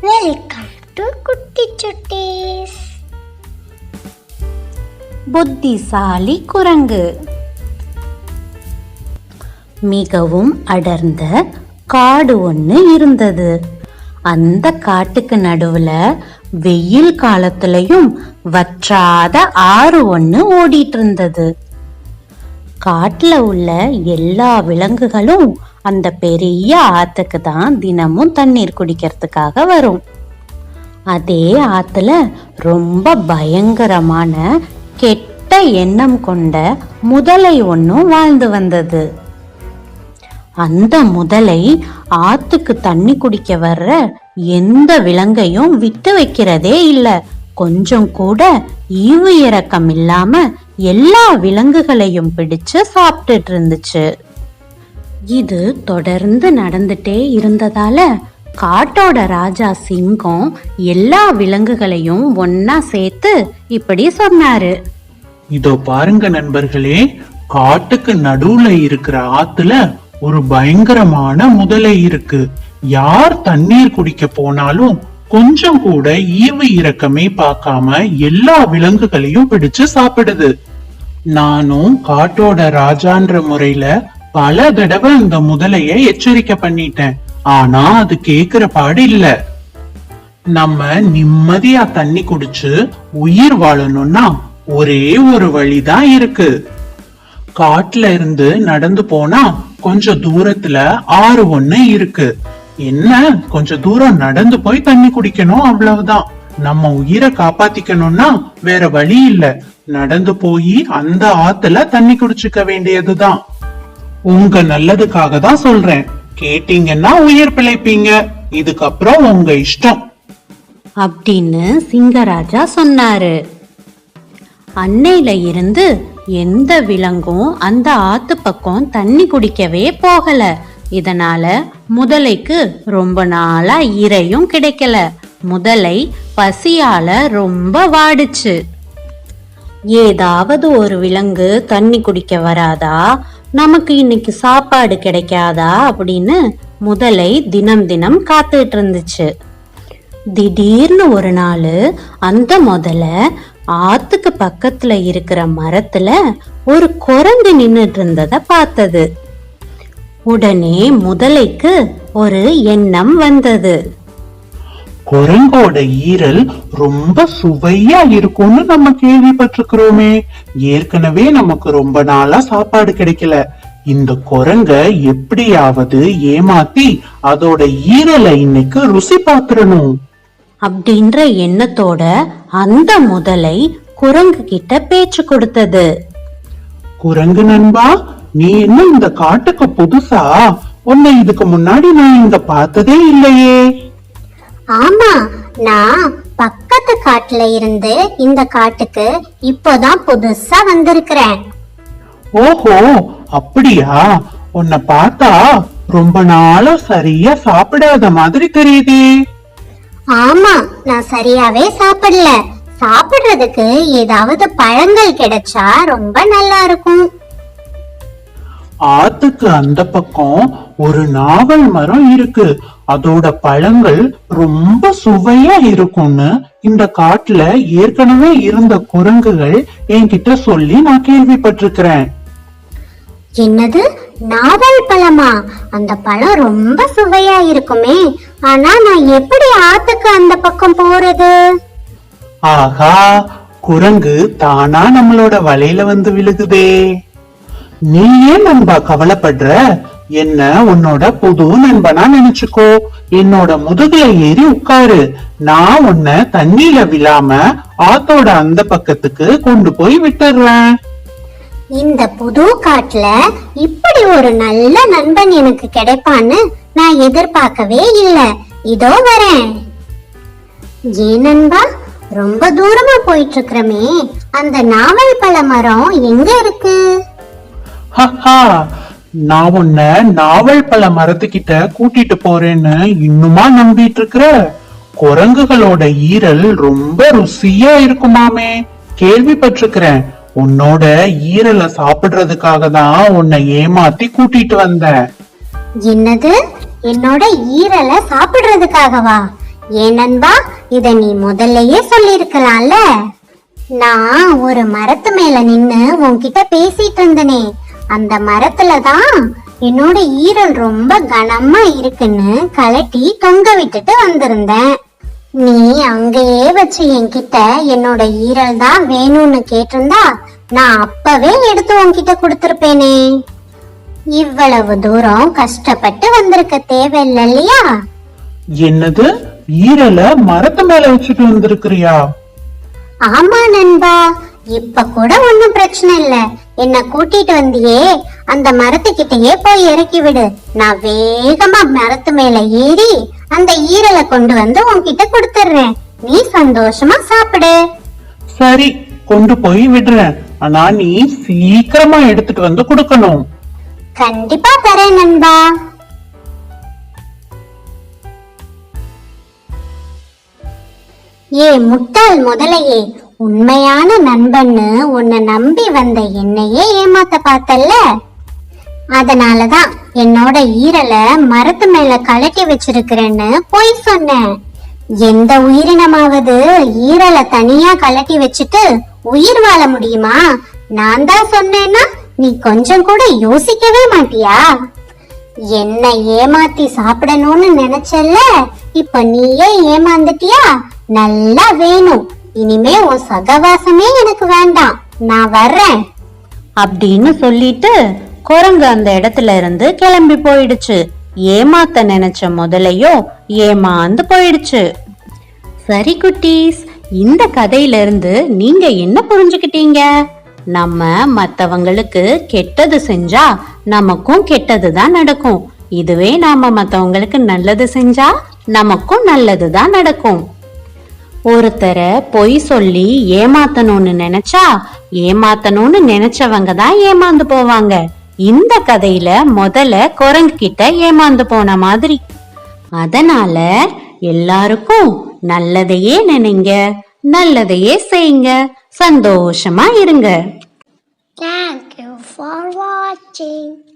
Welcome to குட்டி சுட்டீஸ் புத்திசாலி குரங்கு. மிகவும் அடர்ந்த காடு ஒன்று இருந்தது. அந்த காட்டுக்கு நடுவுல வெயில் காலத்துலயும் வற்றாத ஆறு ஒன்று ஓடிட்டு இருந்தது. காட்டுல உள்ள எல்லா விலங்குகளும் அந்த பெரிய ஆத்துக்கு தான் தினமும் தண்ணீர் குடிக்கிறதுக்காக வரும். அதே ஆத்துல ரொம்ப பயங்கரமான கெட்ட எண்ணம் கொண்ட முதலை ஒன்றும் வாழ்ந்து வந்தது. அந்த முதலை ஆத்துக்கு தண்ணி குடிக்க வர்ற எந்த விலங்கையும் விட்டு வைக்கிறதே இல்லை. கொஞ்சம் கூட ஈவு இறக்கம் இல்லாம எல்லா விலங்குகளையும் பிடிச்சு சாப்பிட்டுட்டு இருந்துச்சு. இது தொடர்ந்து நடந்துட்டே இருந்ததால காட்டோட ராஜா சிங்கம் எல்லா விலங்குகளையும் ஒன்னா சேர்த்து இப்படி சொன்னாரு. இதோ பாருங்க நண்பர்களே காட்டுக்கு நடுவுல இருக்கிற ஆத்துல ஒரு பயங்கரமான முதலை இருக்கு. யார் தண்ணீர் குடிக்க போனாலும் கொஞ்சம் கூட ஈவு இரக்கமே பார்க்காம எல்லா விலங்குகளையும் பிடிச்சு சாப்பிடுது. நானும் காட்டோட ராஜான்ற முறையில பல தடவை அந்த முதலைய எச்சரிக்கை பண்ணிட்டேன். ஆனா அது கேக்குற பாடு இல்ல. நம்ம நிம்மதியா தண்ணி குடிச்சு உயிர் வாழணும்னா ஒரே ஒரு வழிதான் இருக்கு. காட்டுல இருந்து நடந்து போனா கொஞ்சம் தூரத்துல ஆறு ஒண்ணு இருக்கு. என்ன? கொஞ்சம் தூரம் நடந்து போய் தண்ணி குடிக்கணும் அவ்வளவுதான். நம்ம உயிரை காப்பாத்திக்கணும்னா வேற வழி இல்ல. நடந்து போய் அந்த ஆத்துல தண்ணி குடிச்சுக்க வேண்டியதுதான். உங்க நல்லதுக்காக தான் சொல்றேன். கேட்டீங்கன்னா உயிர் பிழைப்பீங்க. இதுக்கப்புறம் உங்க இஷ்டம். அப்படின்னு சிங்கராஜா சொன்னாரு. அன்னையில இருந்து எந்த விலங்கும் அந்த ஆத்து பக்கம் தண்ணி குடிக்கவே போகல. இதனால முதலைக்கு ரொம்ப நாளா இரையும் கிடைக்கல. முதலை பசியால ரொம்ப வாடுச்சு. ஏதாவது ஒரு விலங்கு தண்ணி குடிக்க வராதா? நமக்கு இன்னைக்கு சாப்பாடு கிடைக்காதா அப்படின்னு முதலை தினம் தினம் காத்துட்டு இருந்துச்சு. திடீர்னு ஒரு நாள் அந்த முதல்ல ஆத்துக்கு பக்கத்துல இருக்கிற மரத்துல ஒரு குரங்கு நின்றுட்டு இருந்தத பார்த்தது. உடனே முதலைக்கு ஒரு எண்ணம் வந்தது. குரங்கோட ஈரல் ரொம்ப சுவையா இருக்கும்னு நம்ம கேள்விப்பட்டிருக்கிறோமே. ஏற்கனவே நமக்கு ரொம்ப நாளா சாப்பாடு கிடைக்கல. இந்த குரங்க எப்படியாவது ஏமாத்தி அதோட ஈரலை இன்னைக்கு ருசி பாத்துறணும் அப்படின்ற எண்ணத்தோட அந்த முதலை குரங்கு கிட்ட பேச்சு கொடுத்தது. குரங்கு நண்பா நீ என்ன இந்த காட்டுக்கு புதுசா? உன்னை இதுக்கு முன்னாடி நான் இங்க பார்த்ததே இல்லையே. ஆமா நான் பக்கத்து காட்டுல இருந்து இந்த காட்டுக்கு இப்போதான் புதுசா வந்திருக்கிறேன். ஓஹோ அப்படியா? உன்னை பார்த்தா ரொம்ப நாளா சரியா சாப்பிடாத மாதிரி தெரியுதே. ஆமா நான் சரியாவே சாப்பிடல. சாப்பிடுறதுக்கு ஏதாவது பழங்கள் கிடைச்சா ரொம்ப நல்லா இருக்கும். ஆத்துக்கு அந்த பக்கம் ஒரு நாவல் மரம் இருக்கு. அதோட பழங்கள் ரொம்ப சுவையா இருக்கும்னு இந்த காட்டுல ஏற்கனவே இருந்த குரங்குகள் என்கிட்ட சொல்லி நான் கேள்விப்பட்டிருக்கிறேன். என்னது? நாவல் பழமா? அந்த பழம் ரொம்ப சுவையா இருக்குமே. ஆனா நான் எப்படி ஆத்துக்கு அந்த பக்கம் போறது? ஆஹா! குரங்கு தானா நம்மளோட வலையில வந்து விழுகுதே. நீ ஏன் நண்பா கவலைப்படுற? என்ன உன்னோட புது நண்பனா நினைச்சுக்கோ? என்னோட முதுகுல ஏறி உட்காரு. நான் உன்னை தண்ணியில விழாம ஆத்தோட அந்த பக்கத்துக்கு கொண்டு போய் விட்டுறேன். இந்த புது காட்டுல இப்படி ஒரு நல்ல நண்பன் எனக்கு கிடைப்பான்னு நான் எதிர்பார்க்கவே இல்ல. இதோ வரேன். ஏன் நண்பா? ரொம்ப தூரமா போயிட்டு இருக்கிறமே அந்த நாவல் பழ மரம் எங்க இருக்கு? ஹஹா, நான் உன்னை நாவல் பழ மரத்துக்கிட்ட கூட்டிட்டு போறேன்னு இன்னுமா நம்பிட்டு இருக்கிற குரங்குகளோட ஈரல் ரொம்ப ருசியா இருக்குமாமே. கேள்விப்பட்டிருக்கிறேன். உன்னோட ஈரலை சாப்பிடுறதுக்காக தான் உன்னை ஏமாத்தி கூட்டிட்டு வந்தேன் என்னது? என்னோட ஈரலை சாப்பிடுறதுக்காகவா? ஏன் நண்பா இத நீ முதல்லயே சொல்லிருக்கலாம்ல நான் ஒரு மரத்து மேல நின்னு உன்கிட்ட பேசிட்டு இருந்தனே அந்த மரத்துல தான் என்னோட ஈரல் ரொம்ப கனமா இருக்குன்னு கலட்டி தொங்க விட்டுட்டு வந்திருந்தேன். நீ அங்கேயே வச்சு என்கிட்ட என்னோட ஈரல் தான் வேணும்னு கேட்டிருந்தா நான் அப்பவே எடுத்து உன்கிட்ட கொடுத்திருப்பேனே. இவ்வளவு தூரம் கஷ்டப்பட்டு வந்திருக்க தேவையில்லை இல்லையா? என்னது? ஈரல மரத்து மேல வச்சுட்டு வந்திருக்கிறியா? ஆமா நண்பா இப்ப கூட ஒண்ணும் பிரச்சனை இல்ல. என்ன கூட்டிட்டு வந்தியே அந்த மரத்துக்கிட்டயே போய் இறக்கி விடு. நான் வேகமா மரத்து மேல ஏறி அந்த ஈரலை கொண்டு வந்து உன்கிட்ட கொடுத்துடுறேன். நீ சந்தோஷமா சாப்பிடு. சரி கொண்டு போய் விடுறேன். ஆனா நீ சீக்கிரமா எடுத்துட்டு வந்து கொடுக்கணும். கண்டிப்பா தரேன் நண்பா. ஏ முட்டாள் முதலையே உண்மையான நண்பன்னு உன்னை நம்பி வந்த என்னையே ஏமாத்த பார்த்தல்ல? அதனாலதான் என்னோட ஈரலை மரத்து மேல கலட்டி வச்சிருக்கிறேன்னு பொய் சொன்னேன். எந்த உயிரினமாவது ஈரலை தனியா கலட்டி வச்சுட்டு உயிர் வாழ முடியுமா? நான் தான் சொன்னேன்னா நீ கொஞ்சம் கூட யோசிக்கவே மாட்டியா? என்ன ஏமாத்தி சாப்பிடணும்னு நினைச்சல்ல? இப்ப நீயே ஏமாந்துட்டியா? நல்லா வேணும். இனிமே உன் சகவாசமே எனக்கு வேண்டாம். நான் வர்றேன். அப்படின்னு சொல்லிட்டு குரங்கு அந்த இடத்துல இருந்து கிளம்பி போயிடுச்சு. ஏமாத்த நினைச்ச முதலையோ ஏமாந்து போயிடுச்சு. சரி குட்டீஸ் இந்த கதையில இருந்து நீங்க என்ன புரிஞ்சுக்கிட்டீங்க? நம்ம மத்தவங்களுக்கு கெட்டது செஞ்சா நமக்கும் கெட்டது தான் நடக்கும். இதுவே நாம மத்தவங்களுக்கு நல்லது செஞ்சா நமக்கும் நல்லது தான் நடக்கும். ஒருத்தரை பொய் சொல்லி ஏமாத்தணும்னு நினைச்சா ஏமாத்தணும்னு நினைச்சவங்க தான் ஏமாந்து போவாங்க. இந்த கதையில முதல்ல குரங்கு கிட்ட ஏமாந்து போன மாதிரி. அதனால எல்லாருக்கும் நல்லதையே நினைங்க நல்லதையே செய்யுங்க சந்தோஷமா இருங்க. Thank you for watching.